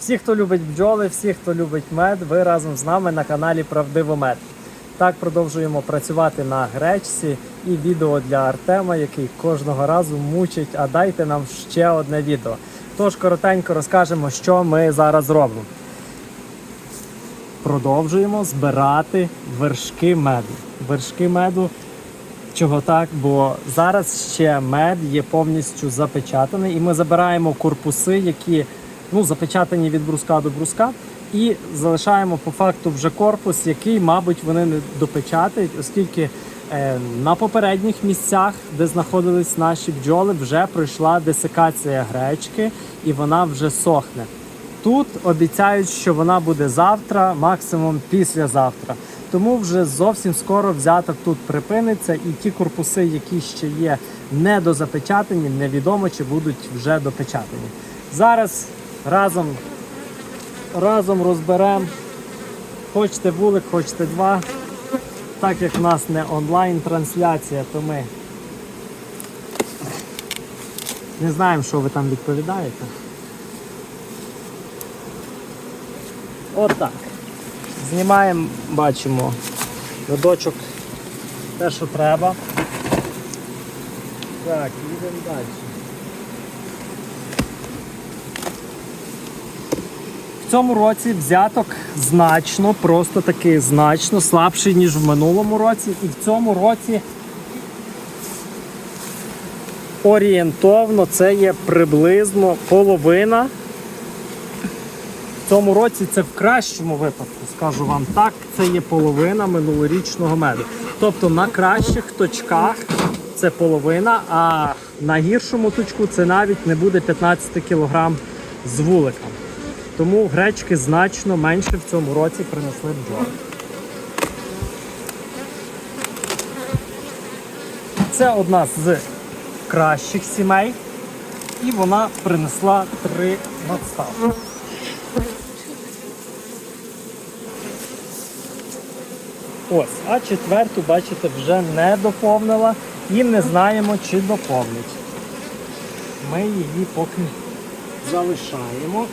Всі, хто любить бджоли, всі, хто любить мед, ви разом з нами на каналі Правдиво Мед. Так продовжуємо працювати на гречці і відео для Артема, який кожного разу мучить. А дайте нам ще одне відео. Тож коротенько розкажемо, що ми зараз робимо. Продовжуємо збирати вершки меду. Вершки меду Чого так? Бо зараз ще мед є повністю запечатаний, і ми забираємо корпуси, які ну, запечатані від бруска до бруска, і залишаємо по факту вже корпус, який, мабуть, вони не допечатають, оскільки е, на попередніх місцях, де знаходились наші бджоли, вже пройшла десикація гречки і вона вже сохне. Тут обіцяють, що вона буде завтра, максимум післязавтра. Тому вже зовсім скоро взяток тут припиниться, і ті корпуси, які ще є недозапечатані, невідомо чи будуть вже допечатані. Зараз разом, разом розберемо. Хочете вулик, хочете два. Так як в нас не онлайн-трансляція, то ми не знаємо, що ви там відповідаєте. Отак. Знімаємо, бачимо льодочок, те, що треба. Так, їдемо далі. В цьому році взяток значно, просто таки значно слабший, ніж в минулому році. І в цьому році орієнтовно це є приблизно половина в цьому році це в кращому випадку, скажу вам так, це є половина минулорічного меду. Тобто на кращих точках це половина, а на гіршому точку це навіть не буде 15 кг з вуликом. Тому гречки значно менше в цьому році принесли бджоли. Це одна з кращих сімей, і вона принесла три надставки. Ось, а четверту, бачите, вже не доповнила і не знаємо, чи доповнить. Ми її поки залишаємо.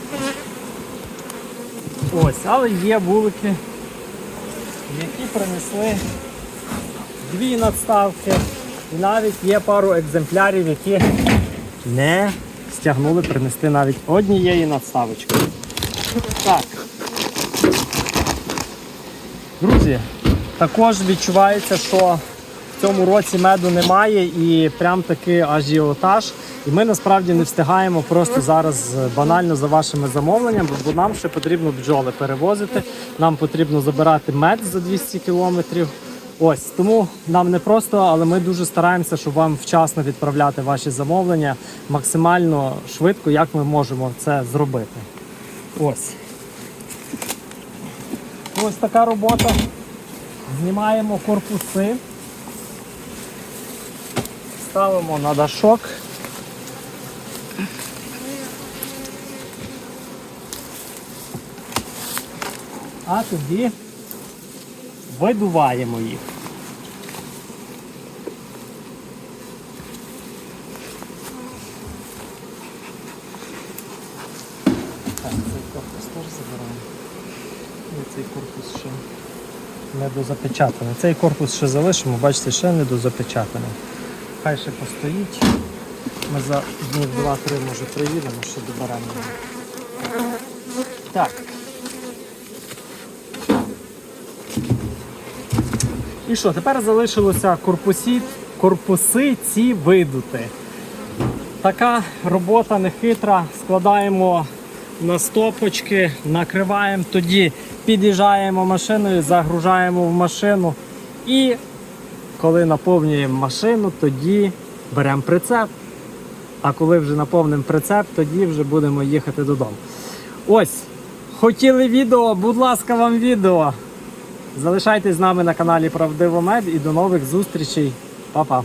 Ось, але є вулики, які принесли дві надставки. І навіть є пару екземплярів, які не стягнули принести навіть однієї надставочки. Так. Друзі, також відчувається, що цьому році меду немає і прям таки ажіотаж. І ми насправді не встигаємо просто зараз банально за вашими замовленнями, бо нам ще потрібно бджоли перевозити. Нам потрібно забирати мед за 200 кілометрів. Ось тому нам не просто, але ми дуже стараємося, щоб вам вчасно відправляти ваші замовлення максимально швидко, як ми можемо це зробити. Ось. Ось така робота. Знімаємо корпуси, ставимо на дашок. А тоді видуваємо їх. Цей корпус теж забираємо. І цей корпус ще недозапечатаний. Цей корпус ще залишимо, бачите, ще недозапечатаний. Хай ще постоїть. Ми за днів 2-3 може приїдемо, ще доберемо. Так. І що, тепер залишилося корпусі, корпуси ці видути. Така робота нехитра. Складаємо на стопочки, накриваємо, тоді під'їжджаємо машиною, загружаємо в машину. І коли наповнюємо машину, тоді беремо прицеп. А коли вже наповнимо прицеп, тоді вже будемо їхати додому. Ось, хотіли відео, будь ласка, вам відео. Залишайтесь з нами на каналі Правдиво Мед і до нових зустрічей. Па-па!